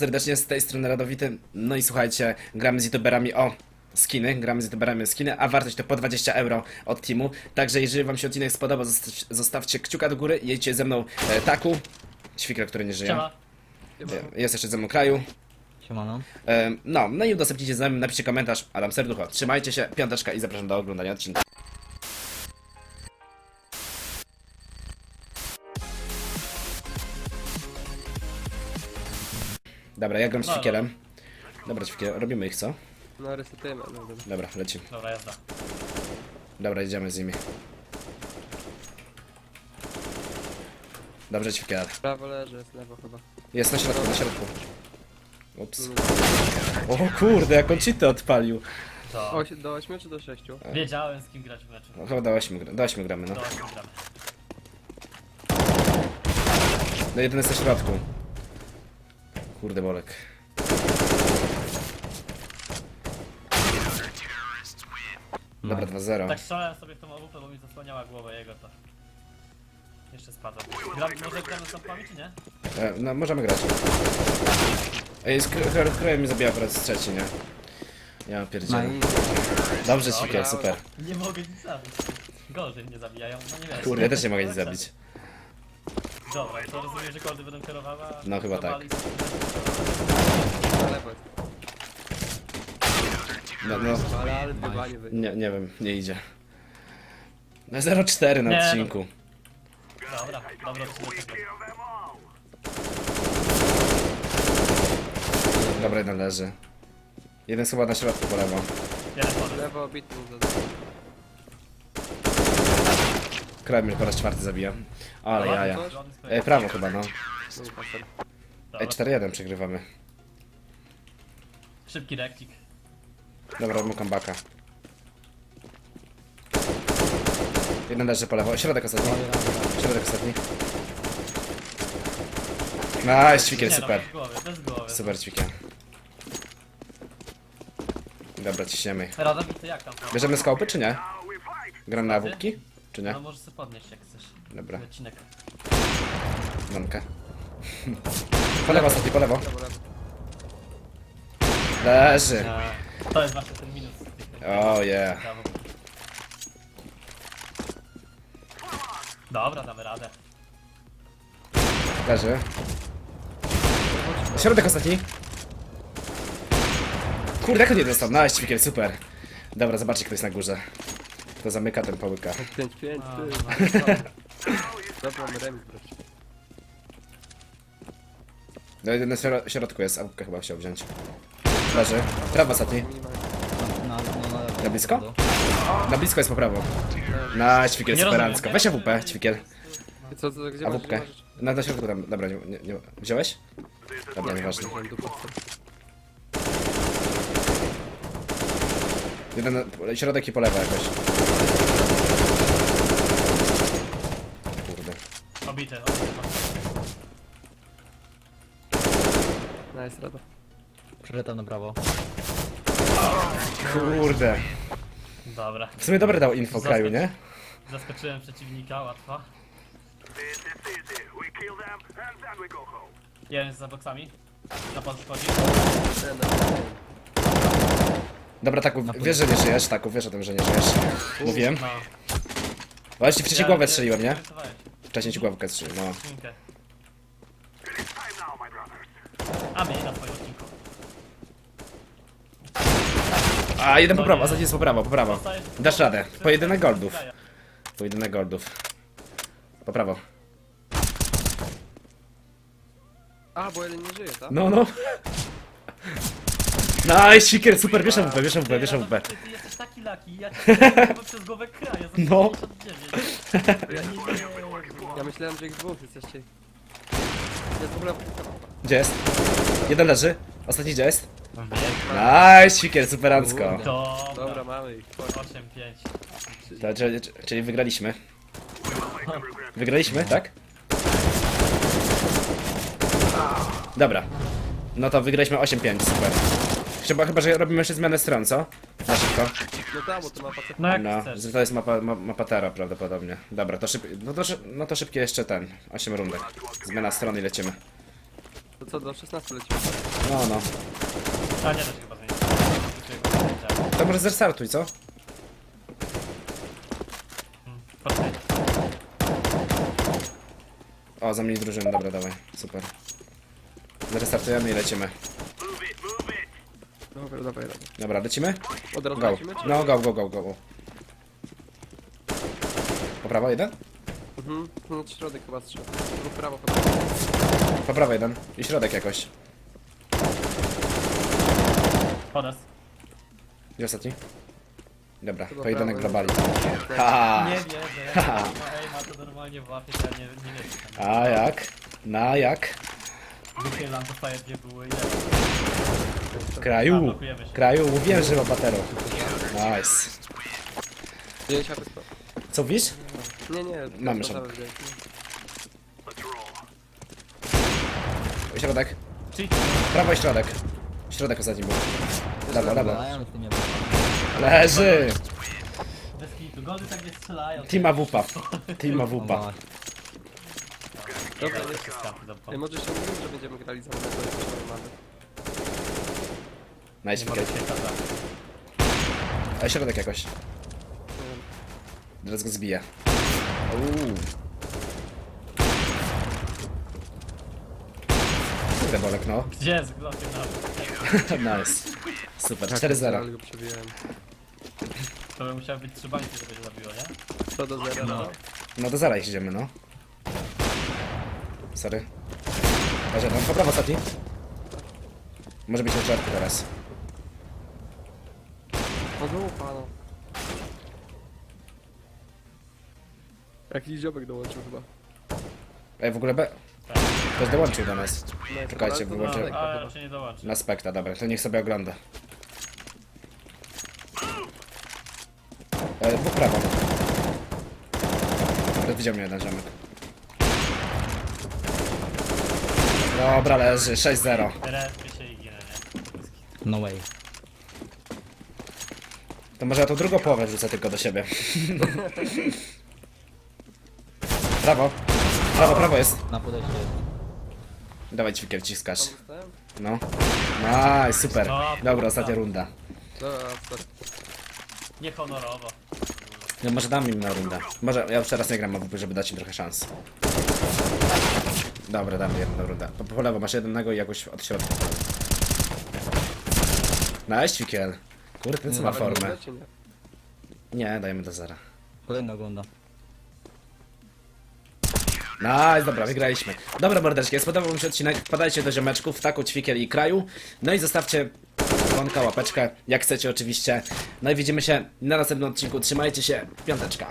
Serdecznie z tej strony Radowity. No i słuchajcie, gramy z youtuberami o skiny, gramy z youtuberami o skiny, a wartość to po 20 euro od teamu. Także jeżeli wam się odcinek spodoba, zosta- zostawcie kciuka do góry jedźcie ze mną e, Taku, ćwikra, który nie żyje. Siema. E, Jest jeszcze ze mną Kraju. Siemano. E, No, no i udostępnijcie ze mną, napiszcie komentarz, Adam Serducho. Trzymajcie się, piąteczka i zapraszam do oglądania odcinka. Dobra, ja gram z No, ćwikielem. Dobra, ćwikiel, robimy ich, co? No resetujemy, no dobra. Dobra, lecimy. Dobra, jazda. Dobra, idziemy z nimi. Dobrze, ćwikiel. Prawo leży, jest lewo chyba. Jest na środku, na środku. Ups. Mm. O kurde, jak on cheaty odpalił. To. O, do 8 czy do 6? Wiedziałem z kim grać w meczu. No, chyba do 8, gra- do 8 gramy, no. To z gramy. No jeden jest na środku. Kurde bolek. Dobra, 2-0. Tak strzelałem sobie w tą AWP, bo mi zasłaniała głowę jego to. Jeszcze spadł. Gram, może gramy z lampami, czy nie? E, no, możemy grać. Ej, skroję mi zabija po raz trzeci, nie? Ja No pierdzielę. i Dobrze, ćwikiel, super. Nie mogę nic zabić. Gorzej mnie zabijają, no nie wiesz. Kurde, ja też nie mogę nic zabić. Dobra, to rozumiem, że goldy będą kierowały, a No, chyba tak. Na lewo. No, no, Ale, ale dbanie wy. nie, nie wiem, nie idzie. No 0-4 na Nie, no. odcinku. Dobra, dobra, odcinek. Dobra, jeden leży. Jeden jest chyba na środku po lewo. Jeden podest. Lewo bitny za Kreml po raz czwarty zabija. Ale jaja. E, prawo chyba, no. Ej, 4-1 przegrywamy. Szybki rekcik. Dobra, mu comebacka. Jeden leży po lewo. Środek ostatni. Środek ostatni. Nice, ćwikiel, no, super. bez głowy, bez głowy. Super ćwikiel. Dobra, ciśniemy. ich. Rada mi to jak tam? Bierzemy skałpy, czy nie? Gram na wódki? Czy nie? No możesz sobie podnieść jak chcesz. Dobra, Odcinek. mankę. Po lewo ostatni, po lewo. Leży. To jest właśnie ten minus. Oh yeah. Brawo. Dobra, damy radę. Leży. Środek ostatni. Kurde, jak on nie dostał? Nice, ćwikiel, super. Dobra, zobaczcie, kto jest na górze. Kto zamyka, ten połyka. 5-5, ty. A, Dobra, mamy remis, bracie. No jeden na śro- środku jest, a chyba chciał wziąć. Leży. Prawo ostatni. Minimalnie. na, no, na lewo. Na blisko? Na blisko jest po prawo. Na ćwikiel, Nie superancko. rozumiem. Weź AWP, ćwikiel. Co, co, gdzie masz, masz? Na, na środku tam, dobra, nie, nie, nie. Wziąłeś? Dobra, nieważne. Dupę. Jeden na, środek i po lewo jakoś. Kurde. Obity, obity. Nice, rada. Przeczytam na prawo. Kurde. Dobra. W sumie dobre dał info kraju, nie? Zaskoczyłem przeciwnika, łatwo. Jeden jest za boksami. Na pod wchodzi. Ten. Dobra, taku, wiesz, że nie żyjesz, taku, wiesz o tym, że nie żyjesz. Mówiłem. No. Właśnie wcześniej głowę strzeliłem, nie? Wcześniej ci głowkę strzeliłem, no. A mnie na twoim odcinku. A, jeden po To prawo, nie. ostatni jest po prawo, po prawo. Zostaje- Dasz radę. Pojedynek goldów. Pojedynek goldów. Po prawo. A, bo jeden nie żyje, tak? No, no. Nice, sikier, super, wiesz AWP, wiesz AWP, wiesz AWP. Ty, ty jesteś taki laki, ja cię przez głowę kraję za No. 59. Ja nie wiem. Ja myślałem, że ich dwóch jesteście. Jest w ogóle... Gdzie jest? Jeden leży. Ostatni gdzie jest? Nice, sikier, superancko. Dobra. Dobra, mamy ich. 8-5. To, czyli, czyli wygraliśmy. Wygraliśmy, tak? Dobra. No to wygraliśmy 8-5, super. Chyba, chyba, że robimy jeszcze zmianę stron, co? Na szybko. No tak, bo to ma facet. No jak No, chcesz. że to jest mapa, ma, mapa Tera prawdopodobnie. Dobra, to szyb, no, to, szy- no to szybkie jeszcze ten. 8 rundek. Zmiana strony i lecimy. To co, do 16 lecimy. No, no. A nie, to się chyba zmieni. To może zrestartuj, co? Podaj. O, zamień drużynę, dobra, dawaj. Super. Zrestartujemy i lecimy. Dobra, dawaj, dawaj. Dobra, lecimy? Od razu Go. lecimy, czy- No, go, go, go, go. Po prawo jeden? Mhm, no środek chyba strzał. Lub prawo. Po prawo jeden. I środek jakoś. Podas. Gdzie ostatni? Dobra, Chyba pojedynek prawo, globali. Ha! Nie wierzę. Haha. Ej, ma to normalnie w łapie, to ja nie, nie. A jak? Na jak? Wychylam, dostaję gdzie były i Kraju! Kraju, mówiłem, że ma batero. Nice. Co wiesz? Nie, nie. Mamy to szan. dawaj, wziąć. Środek. Prawo i środek. Środek ostatni był. Tym nie Leży! Gody tak nie strzelają. Team No AWP. właśnie. Dobra, Dobra, jeszcze skapy do Ej, może się mówimy, że będziemy grali za mną, to jest normalne. Nice, wicket. się kazać. A środek jakoś. Teraz go zbiję. Uuu. Kurde bolek, no. Gdzie jest glokiem na nice. Super, Tak, 4-0. ale go przebijałem. To by musiało być trzy bańki, żeby się zabiło, nie? 100 do 0, No. no. No do zera ich idziemy, no. Sorry. Może tam po prawo ostatni. Może być na czwarty teraz. Dupa, no. Jakiś dziobek dołączył chyba. Ej, w ogóle B... Tak. Ktoś dołączył do nas. Czekajcie, to wyłączę- daleko A, chyba. raczej nie dołączy. Na spekta, dobra, to niech sobie ogląda. E, dwóch prawo. Dobra, widział mnie jeden ziomek. Dobra, leży, 6-0. Respie się i ginę, nie? No way. To może ja tą drugą połowę wrzucę tylko do siebie. prawo. Prawo, prawo jest. Na podejście. Dawaj ćwikiel, ciskasz. No. Nice, super. Dobra, ostatnia runda. Dobra, sorry. Niehonorowo. No może dam im na rundę. Może ja już teraz nie gram AWP, żeby dać im trochę szans. Dobra, dam jedną rundę. Po, po lewo masz jednego i jakoś od środka. Nice, ćwikiel. Kurde, ten co ma formę. nie? Nie, dajemy do zera. Kolejna ogląda. Nice, dobra, wygraliśmy. Dobra, mordeczki, spodobał mi się odcinek. Wpadajcie do ziomeczków, taku, ćwikiel i kraju. No i zostawcie dzwonka, łapeczkę, jak chcecie oczywiście. No i widzimy się na następnym odcinku. Trzymajcie się, piąteczka.